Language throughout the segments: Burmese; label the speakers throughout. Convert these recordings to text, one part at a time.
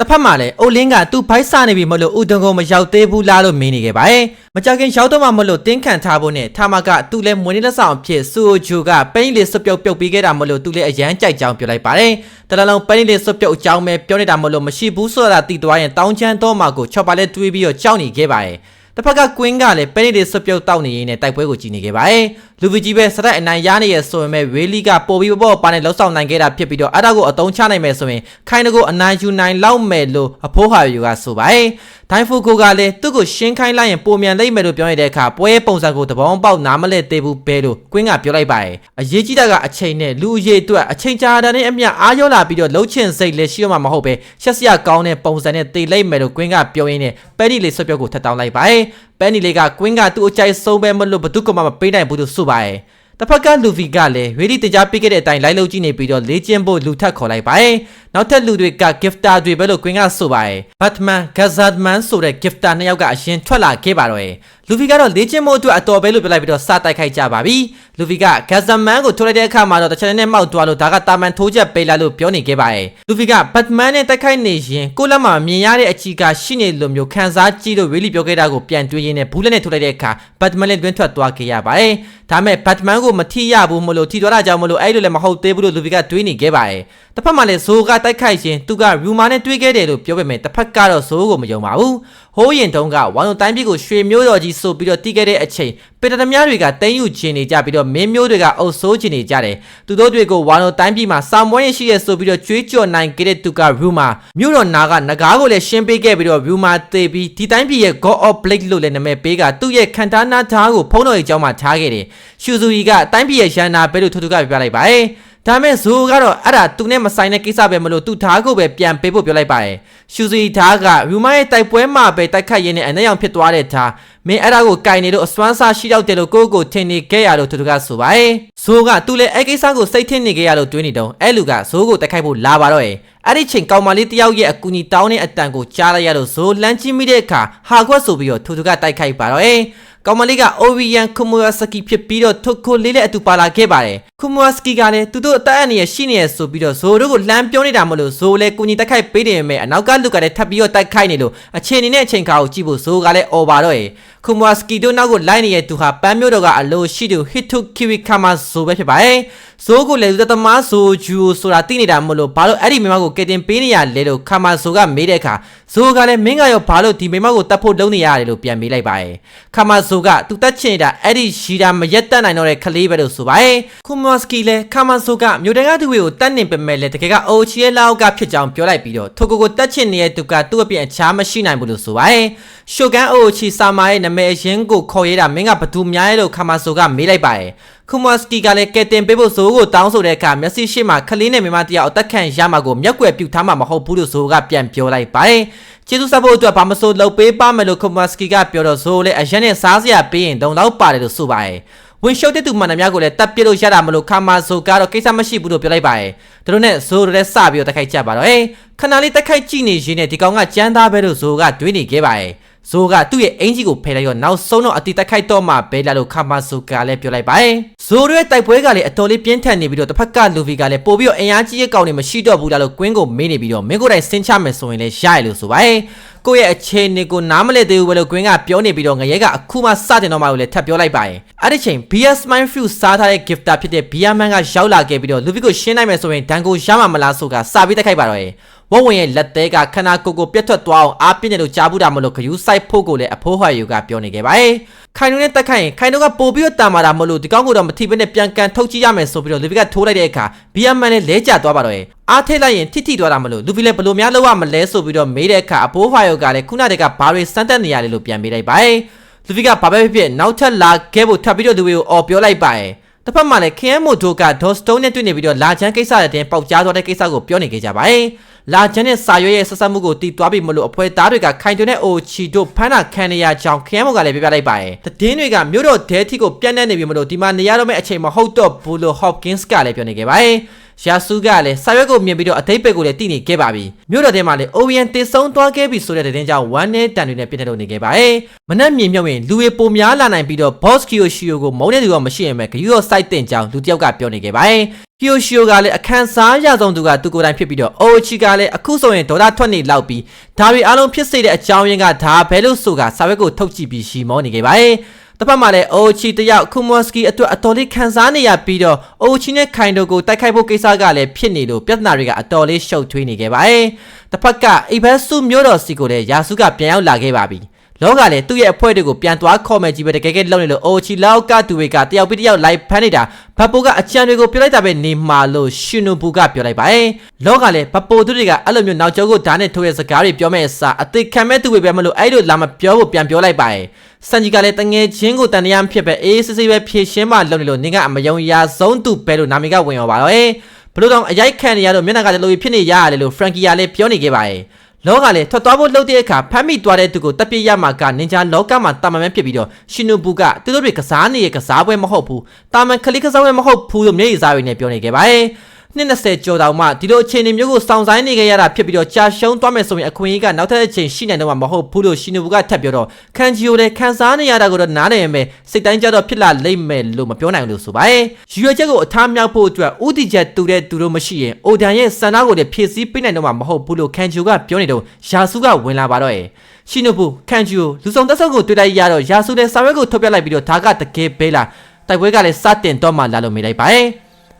Speaker 1: တစ်ဖက်မှာလည်းအိုလင်းကသူ့ဘိုက်စနေပြီမလို့ဦးတန်ကုန်မရောက်သေးဘူးလားလို့မင်းနေခဲ့ပါတယ်။မကြခင်ရောက်တော့မှမလို့တင်းခံထားဖို့နဲ့ထာမကသူ့လည်းမွေးနေ့လက်ဆောင်အဖြစ်စူဂျူကပိန်းလေးစွပ်ပြုတ်ပြုတ်ပေးခဲ့တာမလို့သူလည်းအရန်ကြိုက်ကြောင်းပြောလိုက်ပါတယ်။တလလုံးပိန်းလေးစွပ်ပြုတ်အကြောင်းပဲပြောနေတာမလို့မရှိဘူးဆိုတာသိသွားရင်တောင်းချမ်းတော့မှကိုချော့ပါလဲတွေးပြီးတော့ကြောက်နေခဲ့ပါတယ်။ တစ်ဖက်ကကွင်းကလည်းပဲနေတဲ့ဆွပြုတ်တောက်နေရင်းနဲ့တိုက်ပွဲကိုကြည်နေခဲ့ပါတယ်။လူဗီကြီးပဲစရက်အနိုင်ရနေရဆိုရင်ပဲဝေးလီကပိုပြီးပေါ့ပါနဲ့လှောက်ဆောင်နိုင်ခဲ့တာဖြစ်ပြီးတော့အဲ့ဒါကိုအတုံးချနိုင်မယ်ဆိုရင်ခိုင်တကိုအနိုင်ယူနိုင်လောက်မယ်လို့အဖိုးဟာယူကဆိုပါတယ်။ဒိုင်ဖူကိုကလည်းသူ့ကိုရှင်းခိုင်းလိုက်ရင်ပုံမြန်လိမ့်မယ်လို့ပြောရတဲ့အခါပွဲပုံစံကိုတဘောင်းပေါက်နားမလဲသေးဘူးပဲလို့ကွင်းကပြောလိုက်ပါတယ်။အရေးကြီးတာကအချိန်နဲ့လူအရေးအတွက်အချိန်ကြာတာနဲ့အမျှအားရောလာပြီးတော့လှုပ်ချင်စိတ်လည်းရှိရမှာမဟုတ်ပဲရှက်စရာကောင်းတဲ့ပုံစံနဲ့တေလိုက်မယ်လို့ကွင်းကပြောရင်းနဲ့ပဲဒီလေးဆွပြုတ်ကိုထပ်တောင်းလိုက်ပါတယ်။ပဲနီလေးကကွင်းကသူ့အကြိုက်ဆုံးပဲမလို့ဘသူကမှမပေးနိုင်ဘူးလို့ဆိုပါတယ်။တစ်ဖက်ကလူဗီကလည်းဝေဒီတင်ကြားပေးခဲ့တဲ့အတိုင်းလိုက်လုပ်ကြည့်နေပြီးတော့လေ့ကျင့်ဖို့လူထပ်ခေါ်လိုက်ပါတယ်။နောက်ထပ်လူတွေက gifter တွေပဲလို့ကွင်းကဆိုပါတယ်။ Batman, Gazadman ဆိုတဲ့ gifter နှစ်ယောက်ကအရင်ထွက်လာခဲ့ပါတော့တယ်။ လူဗီကတော့လေ့ကျင့်ဖို့အတွက်အတော်ပဲလို့ပြောလိုက်ပြီးတော့စတိုက်ခိုက်ကြပါပြီ။လူဗီက Gazadman ကိုထိုးလိုက်တဲ့အခါမှာတော့တချင်နဲ့မောက်သွားလို့ဒါကတာမန်ထိုးချက်ပေးလိုက်လို့ပြောနေခဲ့ပါတယ်။လူဗီက Batman နဲ့တိုက်ခိုက်နေရင်ကိုလက်မှာမြင်ရတဲ့အချီကရှိနေလို့မျိုးခံစားကြည့်လို့ really ပြောခဲ့တာကိုပြန်တွေးရင်းနဲ့ဘူးလက်နဲ့ထိုးလိုက်တဲ့အခါ Batman လည်းတွင်းထွက်သွားခဲ့ရပါတယ်။ဒါမဲ့ Batman ကိုမထိရဘူးမလို့ထိသွားတာကြောင့်မလို့အဲ့လိုလည်းမဟုတ်သေးဘူးလို့လူဗီကတွေးနေခဲ့ပါတယ်။တစ်ဖက်မှာလည်းဇိုးကတိုက်ခိုက်ရင်သူကရူမာနဲ့တွေးခဲ့တယ်လို့ပြောပေမဲ့တစ်ဖက်ကတော့ဇိုးကိုမယုံပါဘူး။ဟိုးရင်တုန်းကဝမ်လုံတိုင်းပြည်ကိုရွှေမျိုးတော်ကြီးဆိုပြီးတော့တီးခဲ့တဲ့အချိန်ပေတရမတွေကတင်းယူချင်နေကြပြီးတော့မင်းမျိုးတွေကအုပ်ဆိုးချင်နေကြတယ်။သူတို့တွေကိုဝမ်လုံတိုင်းပြည်မှာစာမွေးရရှိရဆိုပြီးတော့ကြွေးကြော်နိုင်ခဲ့တဲ့သူကရူမာမြို့တော်နာကငကားကိုလည်းရှင်းပေးခဲ့ပြီးတော့ရူမာသေပြီးဒီတိုင်းပြည်ရဲ့ God of Blade လို့လည်းနာမည်ပေးကသူ့ရဲ့ခန္ဓာနာဓာတ်ကိုဖုံးတော်ရဲ့အကြောင်းမှာထားခဲ့တယ်။ရှူဇူရီကတိုင်းပြည်ရဲ့ရန်နာပဲလို့ထူထူကပြပြလိုက်ပါတယ်။ ဒါမဲ့ဇိုးကတော့အဲ့ဒါသူနဲ့မဆိုင်တဲ့ကိစ္စပဲမလို့သူဓာတ်ကိုပဲပြန်ပေးဖို့ပြောလိုက်ပါတယ်ရှူစီဓာတ်ကရူမိုင်းရဲ့တိုက်ပွဲမှာပဲတိုက်ခတ်ရင်းနဲ့အနက်ရောင်ဖြစ်သွားတဲ့ဓာတ်မင်းအဲ့ဒါကိုကင်နေလို့အစွမ်းစားရှိရောက်တယ်လို့ကိုယ့်ကိုထင်နေခဲ့ရလို့သူတို့ကဆိုပါတယ်ဇိုးကသူလည်းအဲ့ကိစ္စကိုစိတ်ထင်နေခဲ့ရလို့တွေးနေတော့အဲ့လူကဇိုးကိုတိုက်ခိုက်ဖို့လာပါတော့ရဲ့အဲ့ဒီချိန်ကောင်မလေးတယောက်ရဲ့အကူအညီတောင်းတဲ့အတန်ကိုကြားလိုက်ရလို့ဇိုးလမ်းချင်းမိတဲ့အခါဟာခွက်ဆိုပြီးတော့သူတို့ကတိုက်ခိုက်ပါတော့ရဲ့ ကောင်မလေးကအိုဗီယန်ကူမိုယာစကီဖြစ်ပြီးတော့ထုတ်ခိုလေးနဲ့အတူပါလာခဲ့ပါတယ်ကူမိုယာစကီကလည်းသူတို့အသက်အန္တရာယ်ရှိနေရဆိုပြီးတော့ဇိုတို့ကိုလှမ်းပြောနေတာမလို့ဇိုလည်းကူညီတိုက်ခိုက်ပေးနေပေမဲ့အနောက်ကလူကလည်းထပ်ပြီးတော့တိုက်ခိုက်နေလို့အချိန်နေနဲ့အချိန်ခါကိုကြည့်ဖို့ဇိုကလည်းအော်ပါတော့ရယ်ကူမိုယာစကီတို့နောက်ကိုလိုက်နေတဲ့သူဟာပန်းမျိုးတော်ကအလိုရှိသူဟစ်ထုကီဝီကာမာဇိုပဲဖြစ်ပါတယ်ဇိုကိုလည်းသမားဇိုဂျူဆိုတာသိနေတာမလို့ဘာလို့အဲ့ဒီမိမကိုကယ်တင်ပေးနေရလဲလို့ကာမာဇိုကမေးတဲ့အခါဇိုကလည်းမင်းကရောဘာလို့ဒီမိမကိုတတ်ဖို့လုံးနေရတယ်လို့ပြန်မေးလိုက်ပါတယ်ကာမာဇိုကသူတက်ချင်နေတာအဲ့ဒီရှီတာမရက်တက်နိုင်တော့တဲ့ကလေးပဲလို့ဆိုပါတယ်ကူမော့စကီလည်းကာမာဇိုကမြို့တကားသူတွေကိုတတ်နေပေမဲ့လည်းတကယ်ကအိုချီရဲ့လောက်ကဖြစ်ကြောင်းပြောလိုက်ပြီးတော့ထိုကိုကိုတက်ချင်နေတဲ့သူကသူ့အပြင်အခြားမရှိနိုင်ဘူးလို့ဆိုပါတယ်ရှုကန်အိုချီဆာမာရဲ့နာမည်အရင်ကိုခေါ်ရတာမင်းကဘသူများရဲ့လို့ကာမာဇိုကမေးလိုက်ပါတယ် ကူမော့စကီကလည်းကဲတင်ပေးဖို့ဇိုးကိုတောင်းဆိုတဲ့အခါမျက်စိရှိမှခလေးနဲ့မိမတယောက်အသက်ခံရမှာကိုမျက်ကွယ်ပြုတ်ထားမှာမဟုတ်ဘူးလို့ဇိုးကပြန်ပြောလိုက်ပါတယ်ကျေးဇူးဆက်ဖို့အတွက်ဘာမဆိုလုပ်ပေးပါမယ်လို့ကူမော့စကီကပြောတော့ဇိုးလည်းအရင်နဲ့စားစရာပေးရင်တုံတော့ပါတယ်လို့ဆိုပါတယ်ဝင်ရှုပ်တဲ့သူမှန်သမျှကိုလည်းတပ်ပြစ်လို့ရတာမလို့ခါမဆိုကတော့ကိစ္စမရှိဘူးလို့ပြောလိုက်ပါတယ်။ဒါတို့နဲ့ဇိုးလည်းစပြီးတော့တိုက်ခိုက်ကြပါတော့။အေးခဏလေးတိုက်ခိုက်ကြည့်နေရင်းနဲ့ဒီကောင်ကကြမ်းသားပဲလို့ဇိုးကတွေးနေခဲ့ပါတယ်။ ဇိုးကသူ့ရဲ့အင်ဂျီကိုဖယ်လိုက်တော့နောက်ဆုံးတော့အတီတိုက်ခိုက်တော့မှဘဲလာလို့ခါမဆိုကလည်းပြောလိုက်ပါတယ်။ဇိုးရဲ့တိုက်ပွဲကလည်းအတော်လေးပြင်းထန်နေပြီးတော့တစ်ဖက်ကလူဗီကလည်းပို့ပြီးတော့အင်အားကြီးရဲ့ကောင်တွေမရှိတော့ဘူးလားလို့ကွင်းကိုမေးနေပြီးတော့မင်းကိုယ်တိုင်ဆင်းချမယ်ဆိုရင်လည်းရရလို့ဆိုပါတယ်။ကိုယ့်ရဲ့အခြေအနေကိုနားမလည်သေးဘူးပဲလို့ကွင်းကပြောနေပြီးတော့ငရဲကအခုမှစတင်တော့မှကိုလည်းထပ်ပြောလိုက်ပါတယ်။အဲ့ဒီချိန် BS Mind Fruit စားထားတဲ့ gifter ဖြစ်တဲ့ Beer Man ကရောက်လာခဲ့ပြီးတော့လူဗီကိုရှင်းနိုင်မယ်ဆိုရင်ဒန်ကိုရမှာမလားဆိုကစာပြီးတက်ခိုက်ပါတော့ရဲ့။ ဝဝဝင်ရဲ့လက်သေးကခနာကိုကိုပြတ်ထွက်သွားအောင်အားပြင်းတယ်လို့ကြားဘူးတာမလို့ခယူးဆိုင်ဖို့ကိုလည်းအဖိုးဟွာယူကပြောနေခဲ့ပါတယ်။ခိုင်နုနဲ့တက်ခိုက်ရင်ခိုင်နုကပို့ပြီးတော့တာမာတာမလို့ဒီကောင်းကိုတော့မထိဘဲနဲ့ပြန်ကန်ထုတ်ကြည့်ရမယ်ဆိုပြီးတော့လူဗီကထိုးလိုက်တဲ့အခါ Beer Man နဲ့လဲကျသွားပါတော့ရဲ့။အားထိတ်လိုက်ရင်ထိထိသွားတာမလို့လူဗီလည်းဘလို့များလောက်ရမလဲဆိုပြီးတော့မေးတဲ့အခါအဖိုးဟွာယူကလည်းခုနတည်းကဘာတွေစမ်းတက်နေရလဲလို့ပြန်မေးလိုက်ပါတယ်။လူဗီကဘာပဲဖြစ်ဖြစ်နောက်ထပ်လာခဲ့ဖို့ထပ်ပြီးတော့လူဗီကိုអော်ပြောလိုက်ပါတယ်။တစ်ဖက်မှာလည်းခရမ်းမိုတိုကဒေါ်စတုံးနဲ့တွေ့နေပြီးတော့လာချမ်းကိစ္စတဲ့တင်ပေါက်ကြားသွားတဲ့ကိစ္စကိုပြောနေကြကြပါတယ်။ လာချမ်းနဲ့စာရွက်ရဲ့ဆက်ဆက်မှုကိုတီးသွားပြီးမလို့အဖွဲသားတွေကခိုင်တွင်တဲ့အိုချီတို့ဖမ်းတာခံနေရကြောင်းခရမ်းမိုကလည်းပြပြလိုက်ပါတယ်။တည်င်းတွေကမြို့တော်ဒဲတီကိုပြန့်နှံ့နေပြီမလို့ဒီမှာနေရတော့မယ့်အချိန်မဟုတ်တော့ဘူးလို့ Hopkins ကလည်းပြောနေခဲ့ပါတယ်။ ရာစုကလည်းစာရွက်ကိုမြင်ပြီးတော့အသိပိတ်ကိုလည်းတည်နေခဲ့ပါပြီမြို့တော်ထဲမှာလည်း OVN တည်ဆုံးသွားခဲ့ပြီဆိုတဲ့တဲ့တင်ကြောင့်ဝမ်းနဲ့တန်တွေနဲ့ပြည့်တဲ့လို့နေခဲ့ပါတယ်မနက်မြင်မြုပ်ရင်လူတွေပုံများလာနိုင်ပြီးတော့ Boss Kyoshio ကိုမုန်းတဲ့သူကမရှိရင်ပဲဂယူရော site တင်ကြောင်းလူတစ်ယောက်ကပြောနေခဲ့ပါတယ်ကီယိုရှီယိုကလည်းအခန်းစားရဆုံးသူကသူကိုယ်တိုင်ဖြစ်ပြီးတော့အိုချီကလည်းအခုဆိုရင်ဒေါ်လာထွက်နေလောက်ပြီးဒါတွေအားလုံးဖြစ်စေတဲ့အကြောင်းရင်းကဒါဘယ်လို့ဆိုကစာရွက်ကိုထုတ်ကြည့်ပြီးရှီမောနေခဲ့ပါတယ်။ တစ်ဖက်မှာလည်းအိုချီတယောက်ကူမော့စကီအတွက်အတော်လေးခံစားနေရပြီးတော့အိုချီနဲ့ခိုင်တိုကိုတိုက်ခိုက်ဖို့ကိစ္စကလည်းဖြစ်နေလို့ပြဿနာတွေကအတော်လေးရှုပ်ထွေးနေခဲ့ပါတယ်။တစ်ဖက်ကအိဘတ်စုမျိုးတော်စီကိုလည်းယာစုကပြန်ရောက်လာခဲ့ပါပြီ။လောကလည်းသူ့ရဲ့အဖွဲ့တွေကိုပြန်သွားခေါ်မယ်ကြီးပဲတကယ်ကဲလုံနေလို့အိုချီလောက်ကသူတွေကတယောက်ပြီးတယောက်လိုက်ဖမ်းနေတာဘတ်ပိုကအချံတွေကိုပြောလိုက်တာပဲနေမှာလို့ရှင်နူဘူကပြောလိုက်ပါတယ်လောကလည်းဘတ်ပိုသူတွေကအဲ့လိုမျိုးနောက်ကျောကိုဓာတ်နဲ့ထိုးရဲ့စကားတွေပြောမဲ့အစားအသိခံမဲ့သူတွေပဲမလို့အဲ့လိုလာမပြောဖို့ပြန်ပြောလိုက်ပါတယ် စန်ဂျီကလည်းတငယ်ချင်းကိုတန်တရားဖြစ်ပဲအေးစစ်စစ်ပဲဖြည့်ရှင်းမှလုပ်နေလို့နေကအမယုံရာဆုံးသူပဲလို့နာမည်ကဝင်ရောပါတော့ဘလို့တော့အရိုက်ခံနေရတော့မျက်နှာကလည်းလိုဖြစ်နေရတယ်လို့ဖရန်ကီယာလည်းပြောနေခဲ့ပါတယ်လောကလည်းထွက်သွားဖို့လှုပ်တဲ့အခါဖမ်းမိသွားတဲ့သူကိုတပ်ပြရမှာကနင်ဂျာလောကမှာတာမန်ပဲဖြစ်ပြီးတော့ရှင်နူဘူကသူတို့တွေကစားနေရကစားပွဲမဟုတ်ဘူးတာမန်ကလေးကစားပွဲမဟုတ်ဘူးလို့မျက်ရည်စားတွေနဲ့ပြောနေခဲ့ပါတယ်နှစ် 20ကျော်တောင်မှဒီလိုအခြေအနေမျိုးကိုစောင့်ဆိုင်နေခဲ့ရတာဖြစ်ပြီးတော့ကြာရှုံးသွားမယ်ဆိုရင်အခွင့်အရေးကနောက်ထပ်အချိန်ရှိနိုင်တော့မှာမဟုတ်ဘူးလို့ရှင်နူဘူကထပ်ပြောတော့ခန်ဂျီယိုလည်းခံစားနေရတာကိုတော့နားနေရင်ပဲစိတ်တိုင်းကြတော့ဖြစ်လာလိမ့်မယ်လို့မပြောနိုင်ဘူးလို့ဆိုပါတယ်ရွေချက်ကိုအထားမြောက်ဖို့အတွက်ဥတီချက်တူတဲ့သူတို့မရှိရင်အိုဒန်ရဲ့စန္ဒကိုလည်းဖြည့်ဆည်းပေးနိုင်တော့မှာမဟုတ်ဘူးလို့ခန်ဂျီယိုကပြောနေတော့ယာစုကဝင်လာပါတော့ရဲ့ရှိနုဘူးခန်ဂျီယိုလူဆောင်တက်ဆောက်ကိုတွေ့လိုက်ရတော့ယာစုလည်းစာရွက်ကိုထုတ်ပြလိုက်ပြီးတော့ဒါကတကယ်ပဲလားတိုက်ပွဲကလည်းစတင်တော့မှလာလို့မေးလိုက်ပါရဲ့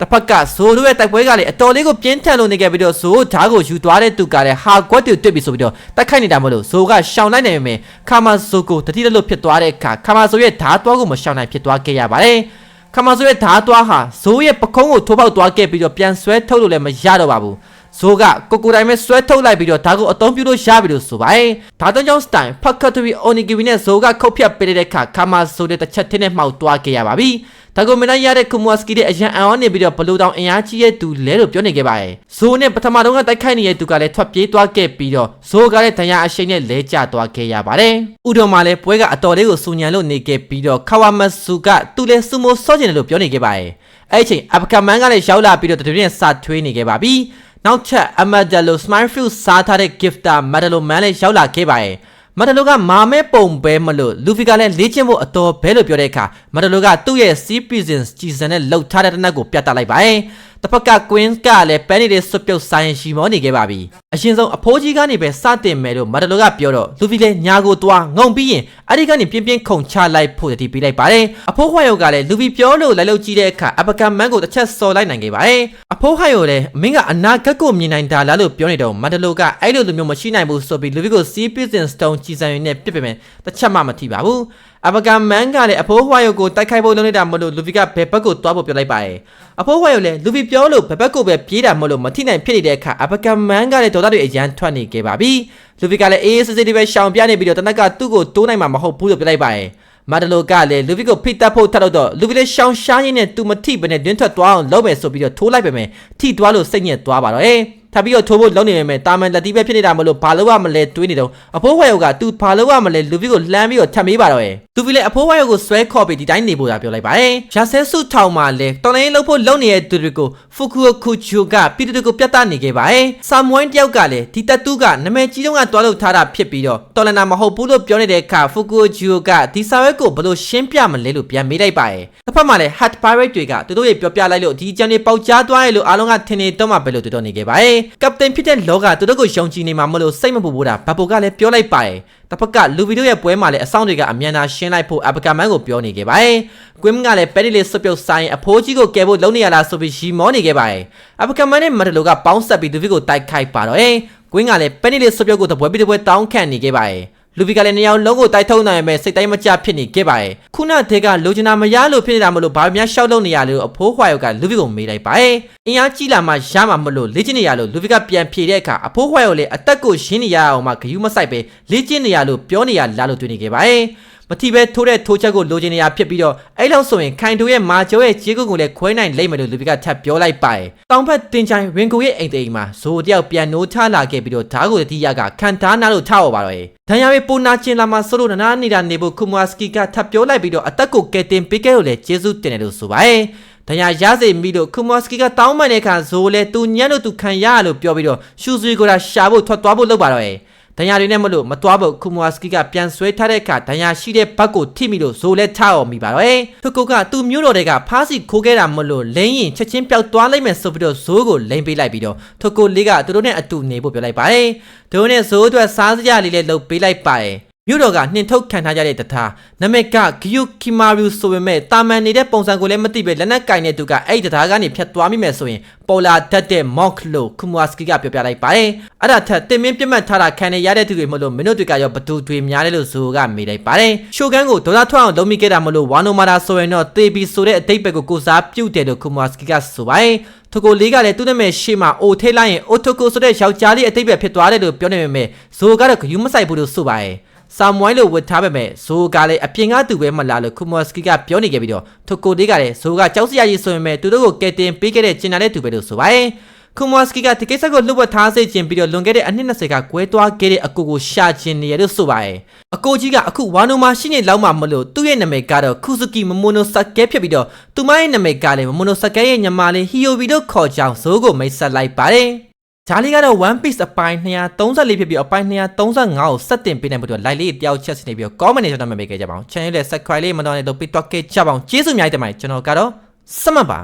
Speaker 1: တစ်ဖက်ကဇိုတို့ရဲ့တိုက်ပွဲကလည်းအတော်လေးကိုပြင်းထန်လို့နေခဲ့ပြီးတော့ဇိုဓာတ်ကိုယူသွားတဲ့သူကလည်းဟာကွက်တွေတွေ့ပြီဆိုပြီးတော့တိုက်ခိုက်နေတာမလို့ဇိုကရှောင်လိုက်နိုင်ပေမဲ့ခါမဇိုကိုတတိတလို့ဖြစ်သွားတဲ့အခါခါမဇိုရဲ့ဓာတ်သွားကိုမရှောင်နိုင်ဖြစ်သွားခဲ့ရပါတယ်ခါမဇိုရဲ့ဓာတ်သွားဟာဇိုရဲ့ပခုံးကိုထိုးပေါက်သွားခဲ့ပြီးတော့ပြန်ဆွဲထုတ်လို့လည်းမရတော့ပါဘူး ဇိုကကိုကိုတိုင်းမဲ့ဆွဲထုတ်လိုက်ပြီးတော့ဒါကိုအသုံးပြုလို့ရပြီလို့ဆိုပါတယ်။ဒါတော့ကြောင့်စတိုင်ဖတ်ကတ်ရီအိုနီဂီဝီနဲ့ဇိုကခုတ်ဖြတ်ပေးတဲ့အခါခါမဇိုတဲ့တစ်ချက်ထင်းနဲ့မှောက်သွားခဲ့ရပါပြီ။ဒါကိုမနိုင်ရတဲ့ကူမွာစကီတဲ့အရန်အန်အောင်နေပြီးတော့ဘလူတောင်အင်အားကြီးရဲ့သူလဲလို့ပြောနေခဲ့ပါတယ်။ဇိုနဲ့ပထမတုန်းကတိုက်ခိုက်နေတဲ့သူကလည်းထွက်ပြေးသွားခဲ့ပြီးတော့ဇိုကလည်းဒဏ်ရာအရှိန်နဲ့လဲကျသွားခဲ့ရပါတယ်။ဥတော်မှာလည်းပွဲကအတော်လေးကိုစူညံလို့နေခဲ့ပြီးတော့ခဝါမဆူကသူလည်းစူမိုစောကျင်တယ်လို့ပြောနေခဲ့ပါတယ်။အဲ့ဒီချိန်အပကမန်ကလည်းရောက်လာပြီးတော့တတွင်စထွေးနေခဲ့ပါပြီ။ နောက်ချက်အမဒလိုစမိုင်းဖရူစားထားတဲ့ gifter မဒလိုမန်လည်းရောက်လာခဲ့ပါတယ်မဒလိုကမာမဲပုံပဲမလို့လူဖီကလည်းလေ့ကျင့်ဖို့အတော်ဘဲလို့ပြောတဲ့အခါမဒလိုကသူ့ရဲ့ Sea Prisons ကြီးစံနဲ့လှုပ်ထားတဲ့တနက်ကိုပြတ်တက်လိုက်ပါတယ် တစ်ဖက်က Queen ကလည်းပန်းနေတဲ့စွပ်ပြုတ်ဆိုင်ရှီမောနေခဲ့ပါပြီအရှင်ဆုံးအဖိုးကြီးကနေပဲစတင်မယ်လို့မဒလိုကပြောတော့လူဖီလည်းညာကိုသွားငုံပြီးရင်အဲ့ဒီကနေပြင်းပြင်းခုန်ချလိုက်ဖို့တတိပေးလိုက်ပါတယ်အဖိုးခွာယုတ်ကလည်းလူဖီပြောလို့လိုက်လို့ကြည့်တဲ့အခါအပကမန်ကိုတစ်ချက်စော်လိုက်နိုင်ခဲ့ပါတယ်အဖိုးခွာယုတ်လည်းမင်းကအနာဂတ်ကိုမြင်နိုင်တာလားလို့ပြောနေတော့မဒလိုကအဲ့လိုလူမျိုးမရှိနိုင်ဘူးဆိုပြီးလူဖီကို Sea Prison Stone ကြီးစံရင်းနဲ့ပြစ်ပင်တစ်ချက်မှမထိပါဘူး အပကမန်ကလည်းအဖိုးဟွာယုတ်ကိုတိုက်ခိုက်ဖို့လုပ်နေတာမလို့လူဖီကဘယ်ဘက်ကိုသွားဖို့ပြောလိုက်ပါတယ်အဖိုးဟွာယုတ်လည်းလူဖီပြောလို့ဘယ်ဘက်ကိုပဲပြေးတာမလို့မထိနိုင်ဖြစ်နေတဲ့အခါအပကမန်ကလည်းဒေါသတွေအရန်ထွက်နေခဲ့ပါပြီလူဖီကလည်းအေးစစ်စစ်လေးပဲရှောင်ပြနေပြီးတော့တနက်ကသူ့ကိုတိုးနိုင်မှာမဟုတ်ဘူးလို့ပြောလိုက်ပါတယ်မာဒလိုကလည်းလူဗီကိုဖိတက်ဖို့ထပ်လို့တော့လူဗီလည်းရှောင်းရှားရင်းနဲ့သူမထိဘဲနဲ့တွင်းထွက်သွားအောင်လုပ်မယ်ဆိုပြီးတော့ထိုးလိုက်ပဲမယ်ထိသွားလို့စိတ်ညစ်သွားပါတော့အေးထပ်ပြီးတော့ထိုးဖို့လုံးနေမယ်မယ်တာမန်လက်တီးပဲဖြစ်နေတာမလို့ဘာလို့ရမလဲတွေးနေတော့အဖိုးဝဲယောကသူဘာလို့ရမလဲလူဗီကိုလှမ်းပြီးတော့ထပ်မေးပါတော့အေးလူဗီလည်းအဖိုးဝဲယောကိုဆွဲခေါ်ပြီးဒီတိုင်းနေဖို့သာပြောလိုက်ပါတယ်ရာဆဲစုထောင်မှာလဲတော်လိုင်းလှုပ်ဖို့လုံးနေတဲ့သူတွေကိုဖူကူကူချူကပြည်သူတွေကိုပြတ်သားနေခဲ့ပါတယ်ဆာမွိုင်းတယောက်ကလည်းဒီတက်တူးကနမဲကြီးတုံးကတွားလို့ထားတာဖြစ်ပြီးတော့တော်လနာမဟုတ်ဘူးလို့ပြောနေတဲ့အခါဖူကူချူကဒီစာရွက်ကိုဘလို့ရှင်းပြမလဲလို့ပြန်မေးလိုက်ပါတယ်တစ်ဖက်မှာလည်း hard pirate တွေကသူတို့ရဲ့ပြောပြလိုက်လို့ဒီကြံတွေပေါက်ကြားသွားရလို့အားလုံးကထင်နေတော့မှပဲလို့သူတို့နေခဲ့ပါတယ်ကပတိန်ဖြစ်တဲ့လောကသူတို့ကိုယုံကြည်နေမှာမလို့စိတ်မပူဘူးတာဘပိုကလည်းပြောလိုက်ပါတယ်တစ်ဖက်ကလူဗီတို့ရဲ့ပွဲမှာလည်းအဆောင်တွေကအမြန်သာရှင်းလိုက်ဖို့အပကမန်ကိုပြောနေခဲ့ပါတယ်။ကွင်းကလည်းပဲဒီလေးစွပ်ပြုတ်ဆိုင်အဖိုးကြီးကိုကယ်ဖို့လုံးနေရလားဆိုပြီးရီမောနေခဲ့ပါတယ်။အပကမန်နဲ့မတလူကပေါင်းဆက်ပြီးလူဗီကိုတိုက်ခိုက်ပါတော့။ကွင်းကလည်းပဲဒီလေးစွပ်ပြုတ်ကိုတပွဲပြီးတပွဲတောင်းခံနေခဲ့ပါတယ်။ လူဗီကလည်းနေအောင်လုံးကိုတိုက်ထုံနိုင်မယ်စိတ်တိုင်းမကြဖြစ်နေခဲ့ပါတယ်။ခုနတဲကလိုချင်တာမရလို့ဖြစ်နေတာမလို့ဘာများရှောက်လုံးနေရလို့အဖိုးခွာယောကလူဗီကိုမေးလိုက်ပါတယ်။အင်အားကြီးလာမှရမှာမလို့လေ့ကျင့်နေရလို့လူဗီကပြန်ဖြေတဲ့အခါအဖိုးခွာယောလည်းအသက်ကိုရှင်းနေရအောင်မှဂယူးမဆိုင်ပဲလေ့ကျင့်နေရလို့ပြောနေရလားလို့တွေးနေခဲ့ပါတယ်။ မထီပဲထိုးတဲ့ထိုးချက်ကိုလိုချင်နေရဖြစ်ပြီးတော့အဲ့လောက်ဆိုရင်ခိုင်တိုရဲ့မာကျော်ရဲ့ခြေကုပ်ကိုလည်းခွဲနိုင်လိမ့်မယ်လို့လူပီကထပ်ပြောလိုက်ပါတယ်။တောင်ဘက်တင်ချိုင်ရင်ကိုရဲ့အိမ်တိမ်မှာဇိုတယောက်ပြန်နိုးချလာခဲ့ပြီးတော့ဓာတ်ကိုတတိယကခံထားနာလို့ထားော်ပါတော့ရဲ့။ဒဏ်ရာပဲပိုနာကျင်လာမှဆိုလို့နာနာနေတာနေဖို့ကူမွာစကီကထပ်ပြောလိုက်ပြီးတော့အသက်ကိုကယ်တင်ပေးခဲ့လို့လည်းကျေးဇူးတင်တယ်လို့ဆိုပါတယ်။ဒဏ်ရာရစေမိလို့ကူမော့စကီကတောင်းပန်တဲ့အခါဇိုလဲသူညံ့လို့သူခံရလို့ပြောပြီးတော့ရှူဆွေကိုလာရှာဖို့ထွက်သွားဖို့လုပ်ပါတော့ရဲ့ ဒဏ်ရာတွေနဲ့မလို့မသွားဖို့ကူမော့စကီကပြန်ဆွဲထားတဲ့အခါဒဏ်ရာရှိတဲ့ဘက်ကိုထိမိလို့ဇိုလဲချအောင်မိပါတော့ရဲ့သူကုတ်ကသူ့မျိုးတော်တွေကဖားစီခိုးခဲ့တာမလို့လိမ့်ရင်ချက်ချင်းပျောက်သွားလိုက်မယ်ဆိုပြီးတော့ဇိုးကိုလိမ့်ပေးလိုက်ပြီးတော့သူကုတ်လေးကသူတို့နဲ့အတူနေဖို့ပြောလိုက်ပါတယ်သူတို့နဲ့ဇိုးအတွက်စားစရာလေးလည်းလုပ်ပေးလိုက်ပါတယ် မြို့တော်ကနှင်ထုတ်ခံထားကြတဲ့တထားနမက်ကဂီယိုကီမာရူဆိုပေမဲ့တာမန်နေတဲ့ပုံစံကိုလည်းမသိပဲလက်နက်ကင်တဲ့သူကအဲ့ဒီတထားကနေဖြတ်သွားမိမယ်ဆိုရင်ပေါ်လာတတ်တဲ့မော့ခလို့ကူမွာစကီကပြောပြလိုက်ပါတယ်အဲ့ဒါထက်တင်မင်းပြတ်မှတ်ထားတာခံနေရတဲ့သူတွေမလို့မင်းတို့တွေကရောဘသူတွေများတယ်လို့ဇိုကမေးလိုက်ပါတယ်ရှိုကန်ကိုဒေါ်လာထွက်အောင်လုပ်မိခဲ့တာမလို့ဝါနိုမာတာဆိုရင်တော့တေဘီဆိုတဲ့အတိတ်ဘက်ကိုကိုစားပြုတ်တယ်လို့ကူမွာစကီကဆိုပါတယ်ထိုကိုလေးကလည်းသူ့နာမည်ရှေ့မှာအိုထိတ်လိုက်ရင်အိုတိုကိုဆိုတဲ့ယောက်ျားလေးအတိတ်ပဲဖြစ်သွားတယ်လို့ပြောနေပေမဲ့ဇိုကတော့ဂယူးမဆိုင်ဘူးလို့ဆိုပါတယ် ဆာမွိုင်းလို့ဝတ်ထားပေမဲ့ဇိုကလည်းအပြင်ကသူပဲမလားလို့ကူမော့စကီကပြောနေခဲ့ပြီးတော့ထိုကိုလေးကလည်းဇိုကကြောက်စရာကြီးဆိုပေမဲ့သူတို့ကိုကယ်တင်ပေးခဲ့တဲ့ကျင်နာတဲ့သူပဲလို့ဆိုပါတယ်ကူမော့စကီကဒီကိစ္စကိုလှုပ်ဝက်ထားစေခြင်းပြီးတော့လွန်ခဲ့တဲ့အနှစ်20ကကွဲသွားခဲ့တဲ့အကိုကိုရှာခြင်းနေရလို့ဆိုပါတယ်အကိုကြီးကအခုဝါနိုမာရှိနေလောက်မှမလို့သူ့ရဲ့နာမည်ကတော့ခုစုကီမမိုနိုဆက်ကဲဖြစ်ပြီးတော့သူမရဲ့နာမည်ကလည်းမမိုနိုဆက်ကဲရဲ့ညီမလေးဟီယိုဘီတို့ခေါ်ကြောင်းဇိုးကိုမိတ်ဆက်လိုက်ပါတယ် ဂျာလီကတော့ One Piece အပိုင်း234ဖြစ်ပြီးအပိုင်း235ကိုစက်တင်ပေးနိုင်ဖို့အတွက် like လေးတယောက်ချက်စနေပြီးတော့ comment နဲ့ကျွန်တော်မမေ့ခဲ့ကြပါအောင် channel လေး subscribe လေးမတော်နဲ့တော့ပြီးတော့ခဲ့ကြပါအောင်ကျေးဇူးအများကြီးတင်ပါတယ်ကျွန်တော်ကတော့စမတ်ပါ